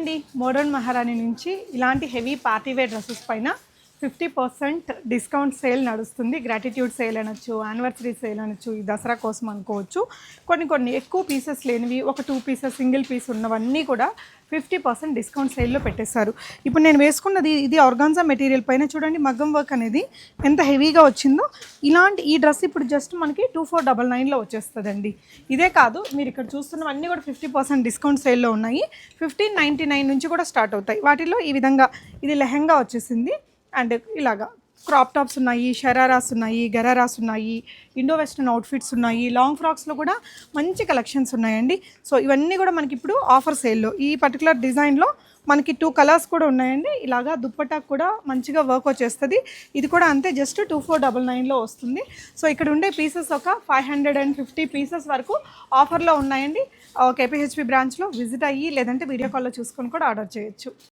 అండి మోడర్న్ మహారాణి నుంచి ఇలాంటి హెవీ పార్టీవేర్ డ్రెస్సెస్ పైన ఫిఫ్టీ పర్సెంట్ డిస్కౌంట్ సేల్ నడుస్తుంది. గ్రాటిట్యూడ్ సేల్ అనొచ్చు యానివర్సరీ సేల్ అనొచ్చు ఈ దసరా కోసం అనుకోవచ్చు. కొన్ని కొన్ని ఎక్కువ పీసెస్ లేనివి ఒక టూ పీసెస్ సింగిల్ పీస్ ఉన్నవన్నీ కూడా ఫిఫ్టీ పర్సెంట్ డిస్కౌంట్ సేల్లో పెట్టేశారు. ఇప్పుడు నేను వేసుకున్నది ఇది ఆర్గాన్జా మెటీరియల్ పైన చూడండి మగ్గం వర్క్ అనేది ఎంత హెవీగా వచ్చిందో. ఇలాంటి ఈ డ్రెస్ ఇప్పుడు జస్ట్ మనకి టూ ఫోర్ డబల్ నైన్లో వచ్చేస్తుందండి. ఇదే కాదు మీరు ఇక్కడ చూస్తున్నవన్నీ కూడా ఫిఫ్టీ పర్సెంట్ డిస్కౌంట్ సేల్లో ఉన్నాయి. ఫిఫ్టీన్ నైంటీ నైన్ నుంచి కూడా స్టార్ట్ అవుతాయి. వాటిలో ఈ విధంగా ఇది లెహంగా వచ్చేసింది. అండ్ ఇలాగా క్రాప్ టాప్స్ ఉన్నాయి షరారాస్ ఉన్నాయి గరారాస్ ఉన్నాయి ఇండో వెస్ట్రన్ అవుట్ఫిట్స్ ఉన్నాయి లాంగ్ ఫ్రాక్స్లో కూడా మంచి కలెక్షన్స్ ఉన్నాయండి. సో ఇవన్నీ కూడా మనకి ఇప్పుడు ఆఫర్ సేల్లో ఈ పర్టికులర్ డిజైన్లో మనకి టూ కలర్స్ కూడా ఉన్నాయండి. ఇలాగా దుప్పటా కూడా మంచిగా వర్క్ వచ్చేస్తుంది. ఇది కూడా అంతే జస్ట్ టూ ఫోర్ డబల్ నైన్లో వస్తుంది. సో ఇక్కడ ఉండే పీసెస్ ఒక five hundred and fifty pieces వరకు ఆఫర్లో ఉన్నాయండి. కేపీహెచ్పి బ్రాంచ్లో విజిట్ అయ్యి లేదంటే వీడియో కాల్లో చూసుకొని కూడా ఆర్డర్ చేయొచ్చు.